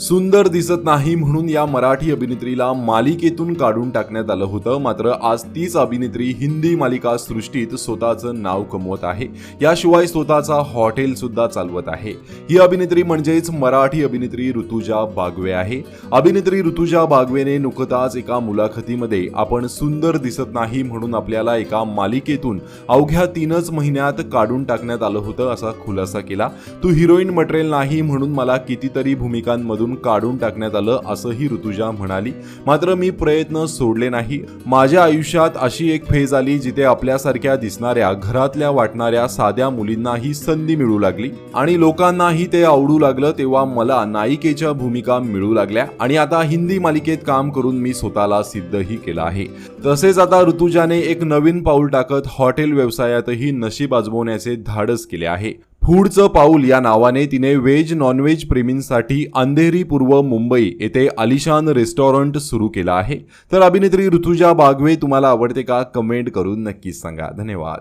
सुंदर दिसत नाही म्हणून या मराठी अभिनेत्रीला मालिकेतून काढून टाकण्यात आलं होतं. मात्र आज तीच अभिनेत्री हिंदी मालिका सृष्टीत स्वतःचं नाव कमवत आहे. याशिवाय स्वतःचा हॉटेल सुद्धा चालवत आहे. ही अभिनेत्री म्हणजेच मराठी अभिनेत्री ऋतुजा बागवे आहे. अभिनेत्री ऋतुजा बागवेने नुकताच एका मुलाखतीमध्ये आपण सुंदर दिसत नाही म्हणून आपल्याला एका मालिकेतून अवघ्या तीनच महिन्यात काढून टाकण्यात आलं होतं असा खुलासा केला. तू हिरोईन मटेरियल नाही म्हणून मला कितीतरी भूमिकांमधून काढून टाकण्यात आलं असंही ऋतुजा म्हणाली. मात्र मी प्रयत्न सोडले नाही. माझ्या आयुष्यात अशी एक फेज आली जिथे आपल्यासारख्या दिसणाऱ्या घरातल्या वाटणाऱ्या साध्या मुलींनाही संधी मिळू लागली. आणि लोकांनाही ते आवडू लागलं तेव्हा मला नायिकेच्या भूमिका मिळू लागल्या. आणि आता हिंदी मालिकेत काम करून मी स्वतःला सिद्धही केलं आहे. तसेच आता ऋतुजाने एक नवीन पाऊल टाकत हॉटेल व्यवसायातही नशीब आजमवण्याचे धाडस केले आहे. फूडचं पाऊल या नावाने तिने व्हेज नॉनव्हेज प्रेमींसाठी अंधेरी पूर्व मुंबई येथे आलिशान रेस्टॉरंट सुरू केलं आहे. तर अभिनेत्री ऋतुजा बागवे तुम्हाला आवडते का? कमेंट करून नक्कीच सांगा. धन्यवाद.